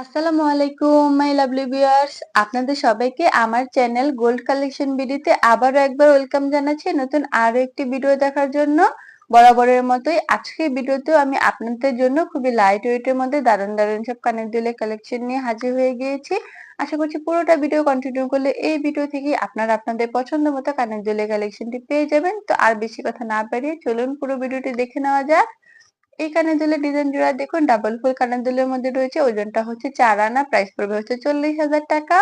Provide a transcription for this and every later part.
আসসালামু আলাইকুম my lovely viewers আপনাদের সবাইকে আমার চ্যানেল গোল্ড কালেকশন ভিডিওতে আবারও একবার ওয়েলকাম জানাচ্ছি নতুন আরও একটি ভিডিও দেখার জন্য। বরাবরের মতোই আজকের ভিডিওতেও আমি আপনাদের জন্য খুবই লাইট ওয়েটের মধ্যে দারুণ দারুণ সব কানের দুলের কালেকশন নিয়ে হাজির হয়ে গিয়েছি। আশা করছি পুরোটা ভিডিও কন্টিনিউ করলে এই ভিডিও থেকে আপনারা আপনাদের পছন্দ মতো কানের দুলের কালেকশনটি পেয়ে যাবেন। তো আর বেশি কথা না বাড়িয়ে চলুন পুরো ভিডিওটি দেখে নেওয়া যাক। এই কানের দুলের ডিজাইন জোড়া দেখুন ডাবল ফুল কানের দুলের মধ্যে রয়েছে। ওজনটা হচ্ছে চার আনা প্রাইস পড়বে হচ্ছে চল্লিশ হাজার টাকা।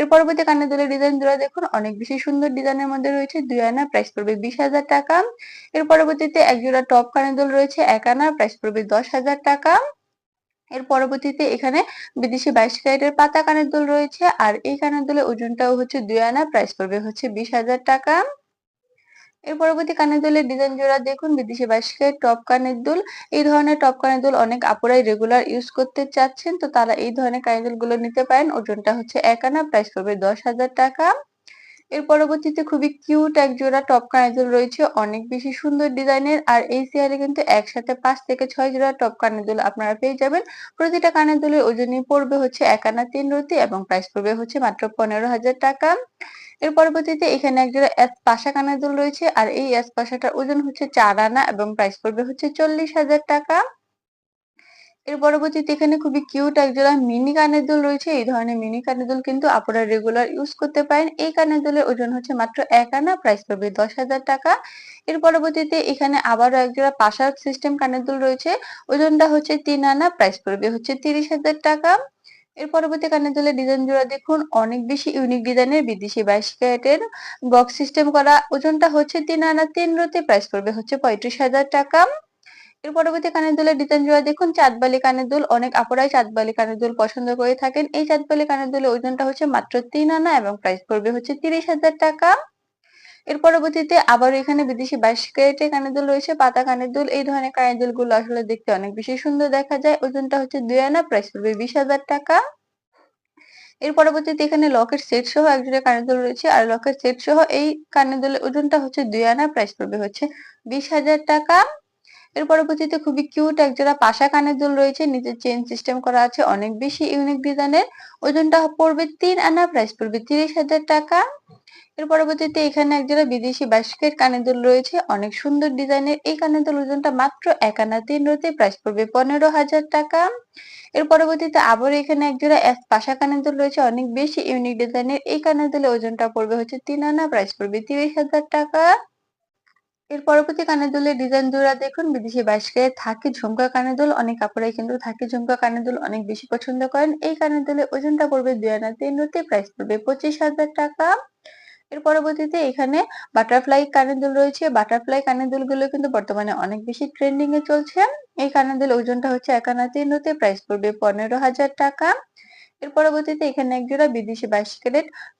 এর পরবর্তী কানের দুলের ডিজাইন জোড়া দেখুন, অনেক বেশি সুন্দর ডিজাইনের মধ্যে রয়েছে, দুই আনা প্রাইস পড়বে বিশ হাজার টাকা। এর পরবর্তীতে এক জোড়া টপ কানের দুল রয়েছে, এক আনা প্রাইস পড়বে দশ হাজার টাকা। এর পরবর্তীতে এখানে বিদেশি বাইশ ক্যারেটের পাতা কানের দুল রয়েছে, আর এই কানের দুলের ওজনটাও হচ্ছে দুই আনা প্রাইস পড়বে হচ্ছে বিশ হাজার টাকা। এর পরবর্তী কানের দুলের ডিজাইন জোড়া দেখুন, বিদেশি বাসকের টপ কানের দুল। এই ধরনের টপ কানের দুল অনেক আপুরাই রেগুলার ইউজ করতে চাচ্ছেন, তো তারা এই ধরনের কানের দুলগুলো নিতে পারেন। ওজনটা হচ্ছে এক আনা প্রাইস পড়বে দশ হাজার টাকা। এর পরবর্তীতে খুবই কিউট এক জোড়া টপ কানের দুল রয়েছে, অনেক বেশি সুন্দর ডিজাইনের আর এই সিয়ারে কিন্তু একসাথে পাঁচ থেকে ছয় জোড়া টপ কানের দুল আপনারা পেয়ে যাবেন। প্রতিটা কানের দুলের ওজনই পড়বে হচ্ছে এক আনা তিন রতি এবং প্রাইস পড়বে হচ্ছে মাত্র পনেরো হাজার টাকা। এর পরবর্তীতে এখানে একজোড়া এস পাশা কানের দুল রয়েছে, আর এই এস পাশাটার ওজন হচ্ছে চার আনা এবং প্রাইস পড়বে হচ্ছে চল্লিশ হাজার টাকা। এর পরবর্তীতে এখানে খুবই কিউট একজোড়া মিনি কানের দুল রয়েছে, এই ধরনের মিনি কানের দুল কিন্তু আপনারা রেগুলার ইউজ করতে পারেন। এই কানের দুলের ওজন হচ্ছে মাত্র এক আনা প্রাইস পড়বে দশ হাজার টাকা। এর পরবর্তীতে এখানে আবারও একজোড়া পাশার সিস্টেম কানের দুল রয়েছে, ওজনটা হচ্ছে তিন আনা প্রাইস পড়বে হচ্ছে তিরিশ হাজার টাকা। এর পরবর্তী কানের দুলের ডিজাইন জোড়া দেখুন, অনেক বেশি ইউনিক ডিজাইনের বিদেশি বাইশ বক্স সিস্টেম করা ওজনটা হচ্ছে তিন আনা তিন রতে প্রাইস পড়বে হচ্ছে পঁয়ত্রিশ হাজার টাকা। এর পরবর্তী কানের দুলের ডিজাইন জোড়া দেখুন চাঁদবালি কানের দুল, অনেক আপুরাই চাঁদবালি কানের দুল পছন্দ করে থাকেন। এই চাঁদবালি কানের দুলের ওজনটা হচ্ছে মাত্র তিন আনা এবং প্রাইস পড়বে হচ্ছে তিরিশ হাজার টাকা। এর পরবর্তীতে আবারও এখানে বিদেশি বাইশ ক্যারেটের কানের দুল রয়েছে, পাতা কানের দুল এই ধরনের কানের দুলগুলো আসলে দেখতে অনেক বেশি সুন্দর দেখা যায়। ওজনটা হচ্ছে দুই আনা প্রাইস পড়বে বিশ হাজার টাকা। এর পরবর্তীতে এখানে লকের সেট সহ একজোড়া কানের দুল রয়েছে, আর লকের সেট সহ এই কানের দুলের ওজনটা হচ্ছে দুই আনা প্রাইস পড়বে হচ্ছে বিশ হাজার টাকা। এর পরবর্তীতে খুবই কিউট একজোড়া পাশা কানের দুল রয়েছে। নিচে চেন সিস্টেম করা আছে অনেক বেশি ইউনিক ডিজাইনের ওজনটা পড়বে তিন আনা প্রাইস পড়বে তিরিশ হাজার টাকা। এর পরবর্তীতে এখানে একজোড়া বিদেশি বাস্কেট কানের দুল রয়েছে, অনেক সুন্দর ডিজাইনের এই কানের দুল ওজনটা মাত্র এক আনা তিন রতে প্রাইস পড়বে পনেরো হাজার টাকা। এর পরবর্তীতে আবার এখানে একজোড়া পাশা কানের দুল রয়েছে, অনেক বেশি ইউনিক ডিজাইনের এই কানের দুলের ওজনটা পড়বে হচ্ছে তিন আনা প্রাইস পড়বে তিরিশ হাজার টাকা। এর পরবর্তী কানের দুলের ডিজাইন জোড়া দেখুন, বিদেশি বাইশকে থাকে ঝুমকা কানের দুল, অনেক কাপড়াই কিন্তু থাকে ঝুমকা কানের দুল অনেক বেশি পছন্দ করেন। এই কানের দুলের ওজনটা পড়বে দুই আনা তিন রুতে প্রাইস পড়বে পঁচিশ হাজার টাকা। এর পরবর্তীতে এখানে বাটারফ্লাই কানের দুল রয়েছে। বাটারফ্লাই কানের দুলগুলো কিন্তু বর্তমানে অনেক বেশি ট্রেন্ডিং এ চলছে। এই কানের দুল ওজনটা হচ্ছে এক আনা তিন রুতে প্রাইস পড়বে পনেরো হাজার টাকা। এর পরবর্তীতে এখানে এক জোড়া বিদেশি বাইশ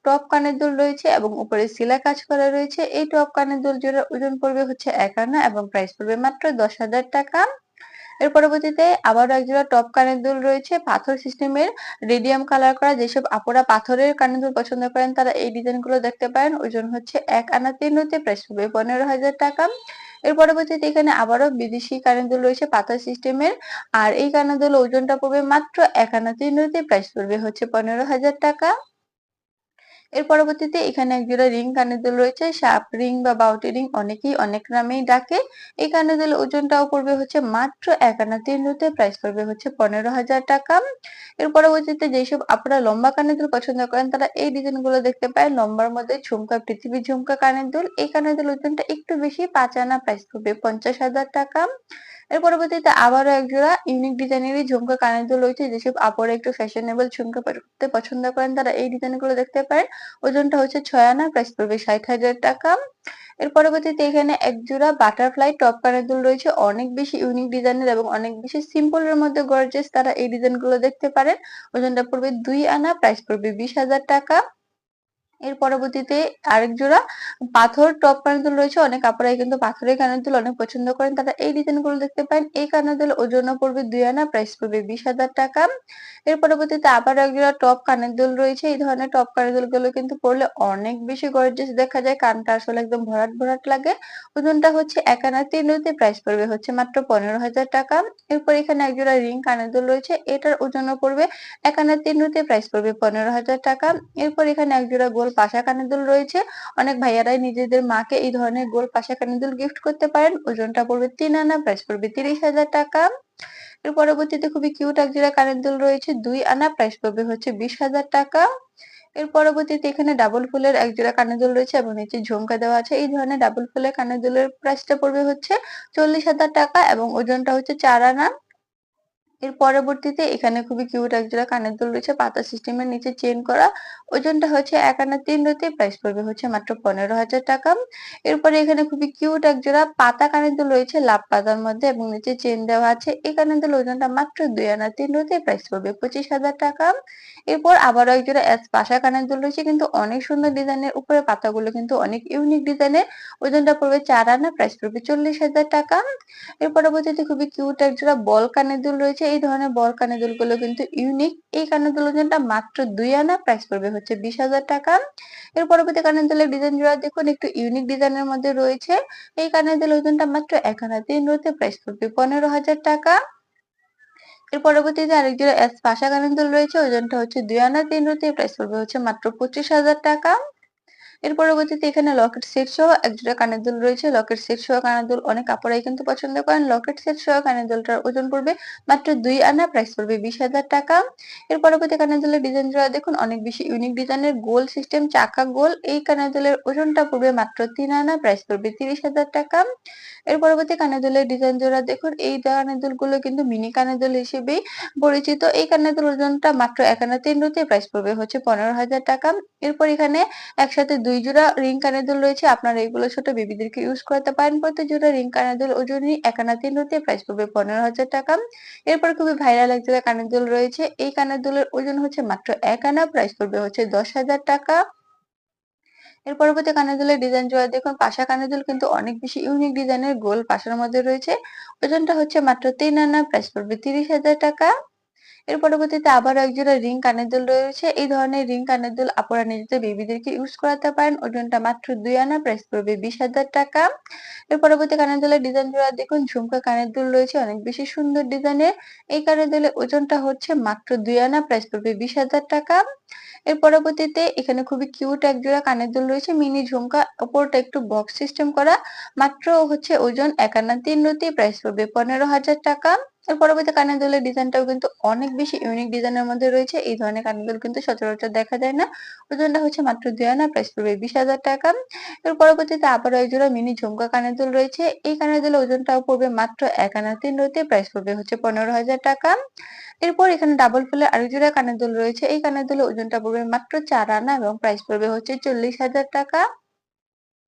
টপ কানের দুল রয়েছে এবং উপরে সিলা কাজ করা রয়েছে। এই টপ কানের দুল জোড়ার ওজন পড়বে হচ্ছে এক আনা এবং প্রাইস পড়বে মাত্র দশ হাজার টাকা। এর পরবর্তীতে আবারও একজোড়া টপ কানের দুল রয়েছে, পাথর সিস্টেমের রেডিয়াম কালার করা, যেসব আপুরা পাথরের কানের দুল পছন্দ করেন তারা এই ডিজাইনগুলো দেখতে পারেন। ওজন হচ্ছে এক আনা তিন হতে পড়বে পনেরো হাজার টাকা। এর পরবর্তীতে এখানে আবারও বিদেশি কানের দুল রয়েছে পাথর সিস্টেমের আর এই কানের দুল ওজনটা পড়বে মাত্র এক আনা তিন প্রাইস পড়বে হচ্ছে পনেরো হাজার টাকা। এর পরবর্তীতে এখানে একজোড়া রিং কানের দুল রয়েছে। সাপ রিং বা বাউটি রিং অনেকেই অনেক নামেই ডাকে। এই কানের দুল ওজনটাও পড়বে হচ্ছে মাত্র এক আনা তিন রুতে প্রাইস পড়বে হচ্ছে পনেরো হাজার টাকা। এর পরবর্তীতে যেসব আপনারা লম্বা কানের দুল পছন্দ করেন, তারা এই ডিজাইনগুলো দেখতে পায়। লম্বার মধ্যে ঝুমকা পৃথিবীর ঝুমকা কানের দুল এই কানের দুল ওজনটা একটু বেশি, পাঁচ আনা প্রাইস পড়বে পঞ্চাশ হাজার টাকা। এর পরবর্তীতে আবারও একজোড়া ইউনিক ডিজাইনেরই ঝুমকা কানের দুল রয়েছে, যেসব আপরে একটু ফ্যাশনেবল ঝুমকা পরতে পছন্দ করেন তারা এই ডিজাইনগুলো দেখতে পারেন। ওজনটা হচ্ছে ছয় আনা প্রাইস পড়বে ষাট হাজার টাকা। এর পরবর্তীতে এখানে এক জোড়া বাটারফ্লাই টপ কানের দুল রয়েছে, অনেক বেশি ইউনিক ডিজাইনের এবং অনেক বেশি সিম্পল এর মধ্যে গর্জেস তারা এই ডিজাইনগুলো দেখতে পারেন। ওজনটা পড়বে দুই আনা প্রাইস পড়বে বিশ হাজার টাকা। এর পরবর্তীতে আরেক জোড়া পাথর টপ কানের রয়েছে অনেক আপুরাই কিন্তু পাথরের কানের দুল অনেক পছন্দ করেন। তারা এই ডিজাইনগুলো দেখতে পারেন। এই কানের দুল ওজন পড়বে দুই আনা প্রাইস পড়বে বিশ হাজার টাকা। এর পরবর্তীতে আবার এক জোড়া টপ কানের দুল রয়েছে। এই ধরনের টপ কানের দুলগুলো কিন্তু পরলে অনেক বেশি গর্জিয়াস দেখা যায়। কানটা আসলে একদম ভরাট ভরাট লাগে। ওজনটা হচ্ছে এক আনা তিন রুতে প্রাইস পড়বে হচ্ছে মাত্র পনেরো হাজার টাকা। এরপর এখানে এক জোড়া রিং কানের দুল রয়েছে। এটার ওজন পড়বে এক আনা তিন রুতে প্রাইস পড়বে পনেরো হাজার টাকা। এরপর এখানে এক জোড়া গোল পাশা কানের দুল রয়েছে। অনেক ভাইয়ারাই নিজেদের মাকে এই ধরনের গোল পাশা কানের দুল গিফট করতে পারেন। ওজনটা পড়বে তিন আনা প্রাইস পড়বে তিরিশ হাজার টাকা। এর পরবর্তীতে খুবই কিউট এক জোড়া কানের রয়েছে, দুই আনা প্রাইস পড়বে হচ্ছে বিশ হাজার টাকা। এর পরবর্তীতে এখানে ডাবল ফুলের এক জোড়া কানের রয়েছে এবং নিচে ঝুমকা দেওয়া আছে। এই ধরনের ডাবল ফুলের কানের দুলের প্রাইসটা পড়বে হচ্ছে চল্লিশ হাজার টাকা এবং ওজনটা হচ্ছে চার আনা। এর পরবর্তীতে এখানে খুবই কিউট একজোড়া কানের দুল রয়েছে, পাতা সিস্টেমের নিচে চেন করা। ওজনটা হচ্ছে এক আনা তিন রতি প্রাইস পড়বে হচ্ছে মাত্র পনেরো হাজার টাকা। এরপরে এখানে খুবই কিউট একজোড়া পাতা কানের দুল রয়েছে লাভ পাতার মধ্যে এবং নিচে চেন দেওয়া আছে। এই কানের দুল ওজনটা মাত্র দুই আনা তিন রতি প্রাইস পড়বে পঁচিশ হাজার টাকা। এরপর আবারও একজোড়া এস পাশা কানের দুল রয়েছে, কিন্তু অনেক সুন্দর ডিজাইনের উপরে পাতাগুলো কিন্তু অনেক ইউনিক ডিজাইনের ওজনটা পড়বে চার আনা প্রাইস পড়বে চল্লিশ হাজার টাকা। এর পরবর্তীতে খুবই কিউট একজোড়া বল কানের দুল রয়েছে এই ধরনের বল কানের দুলগুলো কিন্তু ইউনিক এই কানের দুল ওজনটা মাত্র দুই আনা প্রাইস পড়বে হচ্ছে বিশ হাজার টাকা। এর পরবর্তী কানের দুলের ডিজাইন জোড়া দেখুন, একটু ইউনিক ডিজাইনের মধ্যে রয়েছে। এই কানের দুল ওজনটা মাত্র এক আনা তিন রোতে প্রাইস পড়বে পনেরো হাজার টাকা। এর পরবর্তীতে আরেক জোড়া পাশা কানের দুল রয়েছে, ওজনটা হচ্ছে দুই আনা তিন রোতে প্রাইস পড়বে হচ্ছে মাত্র পঁচিশ হাজার টাকা। এর পরবর্তীতে এখানে লকেট সেট সহ একজোড়া কানের দুল রয়েছে। লকেট সেট সহ কানের দুল অনেক কাপড়াই কিন্তু পছন্দ করেন। লকেট সেট সহ কানের দুলটার ওজন পড়বে মাত্র দুই আনা প্রাইস পড়বে বিশ হাজার টাকা। এর পরবর্তী কানের দুলের ডিজাইন জোড়া দেখুন, অনেক বেশি ইউনিক ডিজাইনের গোল সিস্টেম চাকা গোল। এই কানের দুলের ওজনটা পড়বে মাত্র তিন আনা প্রাইস পড়বে তিরিশ হাজার টাকা। এর পরবর্তী কানের দুলের ডিজাইন জোড়া দেখুন, এই কানের দুলগুলো কিন্তু মিনি কানের দুল হিসেবেই পরিচিত। এই কানের দুল ওজনটা মাত্র এক আনা তিন রুতে প্রাইস পড়বে হচ্ছে পনেরো হাজার টাকা। এরপর এখানে একসাথে দুই জোড়া রিং কানের দুল রয়েছে। আপনারা এগুলো ছোট বেবিদেরকে ইউজ করাতে পারেন। প্রতি জোড়া রিং কানের দুল ওজনই এক আনা তিন রুতে প্রাইস পড়বে পনেরো হাজার টাকা। এরপর খুবই ভাইরাল এক জোড়া কানের দুল রয়েছে। এই কানের দুলের ওজন হচ্ছে মাত্র এক আনা প্রাইস পড়বে হচ্ছে দশ হাজার টাকা। এর পরবর্তী কানের দুলের ডিজাইন জোড়া দেখুন। পাশা কানের দুল কিন্তু অনেক বেশি ইউনিক ডিজাইনের গোল পাশার মধ্যে রয়েছে। ওজনটা হচ্ছে মাত্র তিন আনা প্রাইস পড়বে তিরিশ হাজার টাকা। এর পরবর্তীতে আবার একজোড়া রিং কানের দুল রয়েছে। এই ধরনের রিং কানের দুল আপনারা নিজেদের বেবিদেরকে ইউজ করাতে পারেন। ওজনটা মাত্র দুই আনা প্রাইস পড়বে বিশ হাজার টাকা। এর পরবর্তী কানের দুলের ডিজাইন জোড়া দেখুন, ঝুমকা কানের দুল রয়েছে, অনেক বেশি সুন্দর ডিজাইনের এই কানের দুলের ওজনটা হচ্ছে মাত্র দুই আনা প্রাইস পড়বে বিশ হাজার টাকা। এর পরবর্তীতে এখানে খুবই কিউট এক জোড়া কানের দুল রয়েছে, মিনি ঝুমকা। ওপরটা একটু বক্স সিস্টেম করা, মাত্র হচ্ছে ওজন এক আনা তিন রতি প্রাইস পড়বে পনেরো হাজার টাকা। এর পরবর্তী কানের দুলের ডিজাইনটাও কিন্তু অনেক বেশি ইউনিক ডিজাইনের মধ্যে রয়েছে। এই ধরনের কানের দুল কিন্তু সচরাচর দেখা যায় না। ওজনটা হচ্ছে মাত্র দুই আনা প্রাইস পড়বে বিশ হাজার টাকা। এর পরবর্তীতে আবারও এক জোড়া মিনি ঝুমকা কানের দুল রয়েছে। এই কানের দুলের ওজনটাও পড়বে মাত্র এক আনা তিন রতি প্রাইস পড়বে হচ্ছে পনেরো হাজার টাকা। এরপর এখানে ডাবল ফুলের আরেক জোড়া কানের দুল রয়েছে। এই কানের দুলের ওজনটা পড়বে মাত্র চার আনা এবং প্রাইস পড়বে হচ্ছে চল্লিশ হাজার টাকা।